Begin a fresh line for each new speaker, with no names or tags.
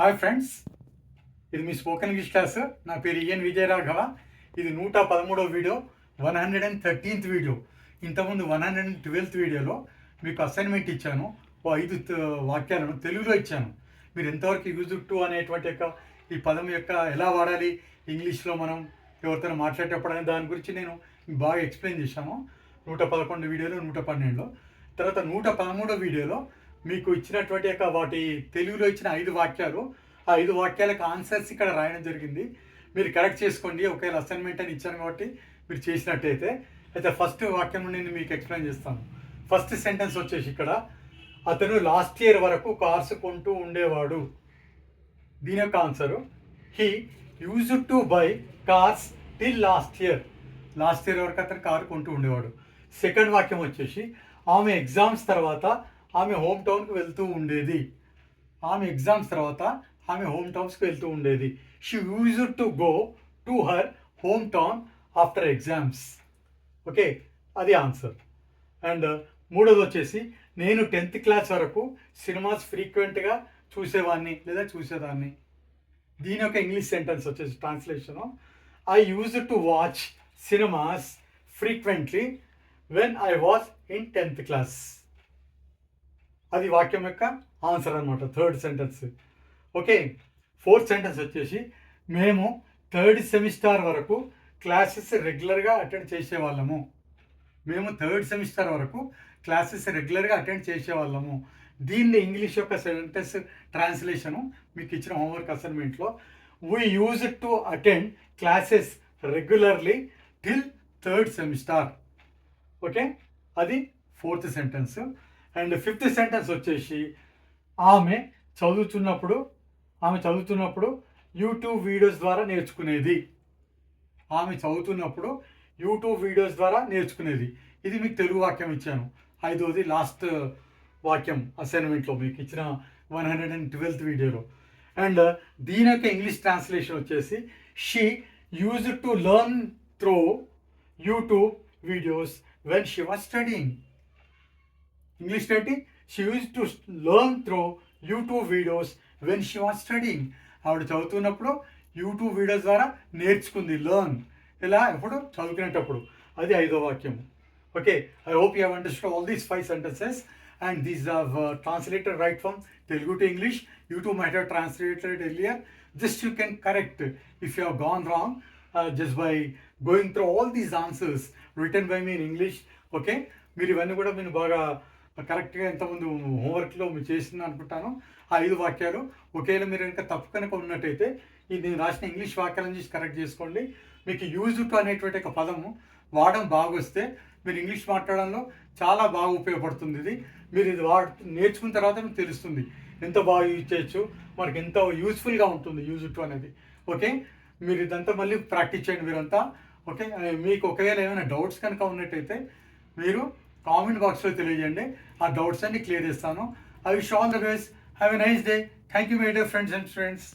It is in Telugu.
హాయ్ ఫ్రెండ్స్ ఇది మీ స్పోకెన్ ఇంగ్లీష్ క్లాస్. నా పేరు ఈఎన్ విజయరాఘవ. ఇది నూట పదమూడవ video one hundred and thirteenth video. ఇంతకుముందు వన్ హండ్రెడ్ అండ్ ట్వెల్త్ వీడియోలో మీకు అసైన్మెంట్ ఇచ్చాను. ఓ ఐదు వాక్యాలను తెలుగులో ఇచ్చాను. మీరు ఎంతవరకు యూజ్ టు అనేటువంటి యొక్క ఈ పదం యొక్క ఎలా వాడాలి? ఇంగ్లీష్లో మనం ఎవరితో మాట్లాడేటప్పుడు అనే దాని గురించి నేను బాగా ఎక్స్ప్లెయిన్ చేశాను. నూట పదకొండు వీడియోలో నూట పన్నెండులో. తర్వాత నూట పదమూడో వీడియోలో మీకు ఇచ్చినటువంటి యొక్క వాటి తెలుగులో ఇచ్చిన ఐదు వాక్యాలు ఆ ఐదు వాక్యాలకు ఆన్సర్స్ ఇక్కడ రాయడం జరిగింది. మీరు కరెక్ట్ చేసుకోండి. ఒకవేళ అసైన్మెంట్ అని ఇచ్చాను కాబట్టి మీరు చేసినట్టయితే. అయితే ఫస్ట్ వాక్యం నేను మీకు ఎక్స్ప్లెయిన్ చేస్తాను. ఫస్ట్ సెంటెన్స్ వచ్చేసి ఇక్కడ అతను లాస్ట్ ఇయర్ వరకు కార్స్ కొంటూ ఉండేవాడు. దీని యొక్క answer he use to buy cars till last year last year వరకు అతను కారు కొంటూ ఉండేవాడు. సెకండ్ వాక్యం వచ్చేసి ఆమె ఎగ్జామ్స్ తర్వాత ఆమె హోమ్ టౌన్కి వెళ్తూ ఉండేది. ఆమె ఎగ్జామ్స్ తర్వాత ఆమె హోమ్ టౌన్స్కి వెళ్తూ ఉండేది. She use to go to her home town after exams okay అది ఆన్సర్ అండ్ uh, మూడోది వచ్చేసి నేను టెన్త్ క్లాస్ వరకు సినిమాస్ ఫ్రీక్వెంట్గా చూసేవాడిని లేదా చూసేదాన్ని. దీని యొక్క ఇంగ్లీష్ సెంటెన్స్ వచ్చేసి translation I use to watch cinemas frequently when I was in tenth class అది వాక్యం యొక్క ఆన్సర్ అనమాట third sentence. Okay fourth sentence వచ్చేసి మేము థర్డ్ సెమిస్టర్ వరకు క్లాసెస్ రెగ్యులర్గా అటెండ్ చేసేవాళ్ళము. మేము థర్డ్ సెమిస్టర్ వరకు క్లాసెస్ రెగ్యులర్గా అటెండ్ చేసేవాళ్ళము. దీన్ని ఇంగ్లీష్ యొక్క సెంటెన్స్ ట్రాన్స్లేషను మీకు ఇచ్చిన homework అసైన్మెంట్లో we use to attend classes regularly till third semester okay అది fourth sentence. And fifth sentence వచ్చేసి ఆమె చదువుతున్నప్పుడు ఆమె చదువుతున్నప్పుడు యూట్యూబ్ వీడియోస్ ద్వారా నేర్చుకునేది. ఆమె చదువుతున్నప్పుడు యూట్యూబ్ వీడియోస్ ద్వారా నేర్చుకునేది. ఇది మీకు తెలుగు వాక్యం ఇచ్చాను. ఐదోది లాస్ట్ వాక్యం అసైన్మెంట్లో మీకు ఇచ్చిన వన్ హండ్రెడ్ అండ్ ట్వెల్త్ వీడియోలో. అండ్ దీని యొక్క ఇంగ్లీష్ ట్రాన్స్లేషన్ వచ్చేసి she use to learn through YouTube videos when she was studying English ఏంటి she use to learn through YouTube videos when she was studying ఆవిడ చదువుతున్నప్పుడు యూట్యూబ్ వీడియోస్ ద్వారా నేర్చుకుంది లర్న్ ఇలా ఎప్పుడు చదువుకునేటప్పుడు. అది ఐదో వాక్యం okay I hope you have understand all these five sentences and these are translated right from Telugu to English YouTube too might translated earlier just you can correct if if you gone wrong just by going through all these answers written by me in English okay మీరు ఇవన్నీ కూడా మీరు బాగా కరెక్ట్గా ఇంతకుముందు హోంవర్క్లో మీరు చేసింది అనుకుంటాను. ఆ ఐదు వాక్యాలు. ఒకవేళ మీరు కనుక తప్పు కనుక ఉన్నట్టయితే ఇది నేను రాసిన ఇంగ్లీష్ వాక్యాలను చూసి కరెక్ట్ చేసుకోండి. మీకు యూజ్ టు అనేటువంటి ఒక పదము వాడడం బాగా వస్తే మీరు ఇంగ్లీష్ మాట్లాడడంలో చాలా బాగా ఉపయోగపడుతుంది ఇది. మీరు ఇది వాడు నేర్చుకున్న తర్వాత మీకు తెలుస్తుంది. ఎంత బాగా యూజ్ చేయొచ్చు మనకి ఎంత యూస్ఫుల్గా ఉంటుంది యూజ్ టు అనేది. ఓకే? మీరు ఇదంతా మళ్ళీ ప్రాక్టీస్ చేయండి మీరంతా. ఓకే? మీకు ఒకవేళ ఏమైనా డౌట్స్ కనుక ఉన్నట్టయితే మీరు కామెంట్ బాక్స్లో తెలియజేయండి. ఆ డౌట్స్ అన్ని క్లియర్ చేస్తాను. I wish all the best. Have a nice day. Thank you my dear friends and friends